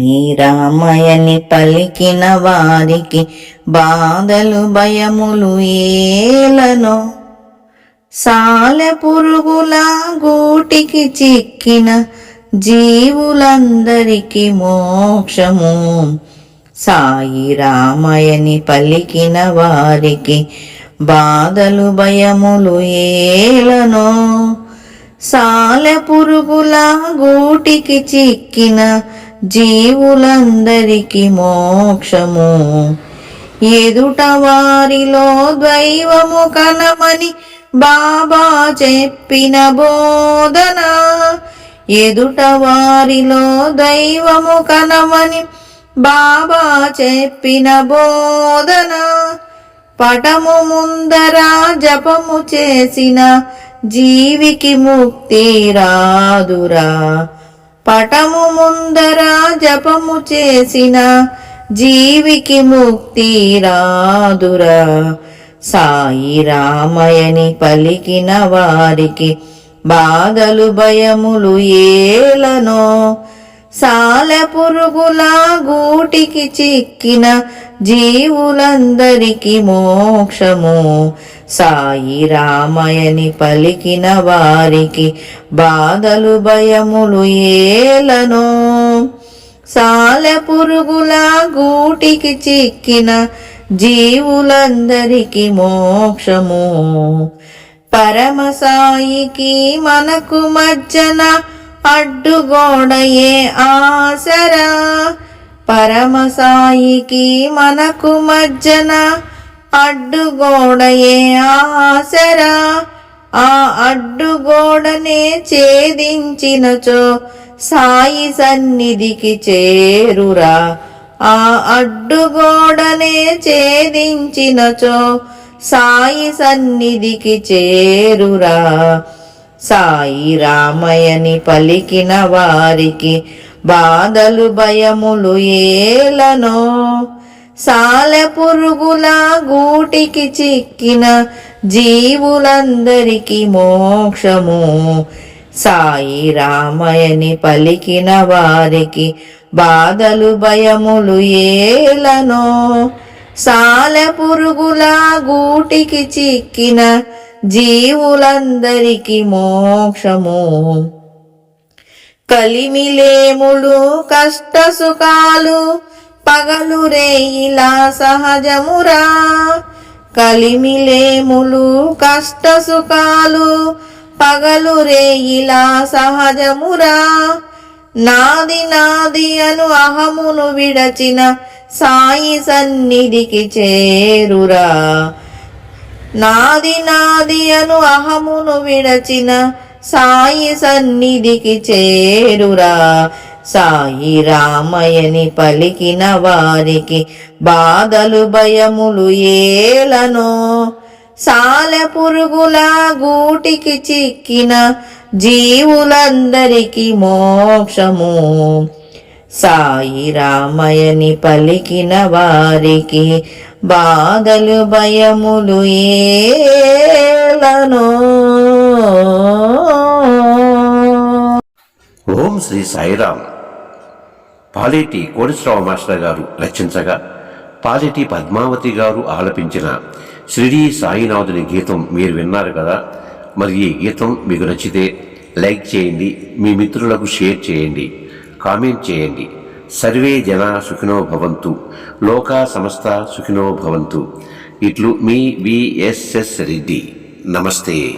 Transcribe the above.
శ్రీరామయని పలికిన వారికి బాధలు భయములు ఏలనో? సాలె పురుగుల గూటికి చిక్కిన జీవులందరికీ మోక్షము. సాయి రామయని పలికిన వారికి బాధలు భయములు ఏలనో? సాలె పురుగుల గూటికి చిక్కిన జీవులందరికీ మోక్షము. ఎదుట వారిలో దైవము కనమని బాబా చెప్పిన బోధన. ఎదుట వారిలో దైవము కనమని బాబా చెప్పిన బోధన. పటము ముందర జపము చేసిన జీవికి ముక్తి రాదురా. పటము ముందర జపము చేసిన జీవికి ముక్తి రాదురా. సాయి రామయని పలికిన వారికి బాధలు భయములు ఏలనో సాల పురుగులా గూటికి చిక్కిన జీవులందరికీ మోక్షము. సాయి రామయని పలికిన వారికి బాధలు భయములు ఏలను. సాల పురుగులా గూటికి చిక్కిన జీవులందరికీ మోక్షము. పరమ సాయికి మనకు మజ్జన అడ్డుగోడయే ఆసరా పరమసాయికి మనకు మజ్జన. అడ్డుగోడయే ఆసరా ఆ అడ్డుగోడనే ఛేదించినచో సాయి సన్నిధికి చేరురా. ఆ అడ్డుగోడనే ఛేదించినచో సాయి సన్నిధికి చేరురా. సాయి రామయని పలికిన వారికి బాధలు భయములు ఏలనో. సాలె పురుగుల గూటికి చిక్కిన జీవులందరికీ మోక్షము. సాయి రామయని పలికిన వారికి బాధలు భయములు ఏలనో. సాలె పురుగుల గూటికి చిక్కిన జీవులందరికీ మోక్షము. కలిమిలేములు కష్ట సుఖాలు పగలు రేయిలా సహజమురా. కలిమిలేములు కష్ట సుఖాలు పగలు రేయిలా సహజమురా. నాది నాది అను అహమును విడచిన సాయి సన్నిధికి చేరురా. నాది నాది అను అహమును విడచిన సాయి సన్నిధికి చేరురా. సాయి రామయని పలికిన వారికి బాధలు భయములు ఏలనో. సాలె పురుగుల గూటికి చిక్కిన జీవులందరికీ మోక్షము. సాయి రామయని పలికిన వారికి బాధలు భయములు ఏలనో. ఓం శ్రీ సాయిరామ్. పాలేటి కోడిశ్రావ మాస్టర్ గారు రచించగా పాలేటి పద్మావతి గారు ఆలపించిన షిరిడి సాయినాథుని గీతం మీరు విన్నారు కదా? మరి ఈ గీతం మీకు నచ్చితే లైక్ చేయండి మీ మిత్రులకు షేర్ చేయండి కామెంట్ చేయండి. సర్వే జన సుఖినో భవంతు. లోకా సమస్త సుఖినో భవంతు. ఇట్లు మీ విఎస్ఎస్ రెడ్డి. నమస్తే.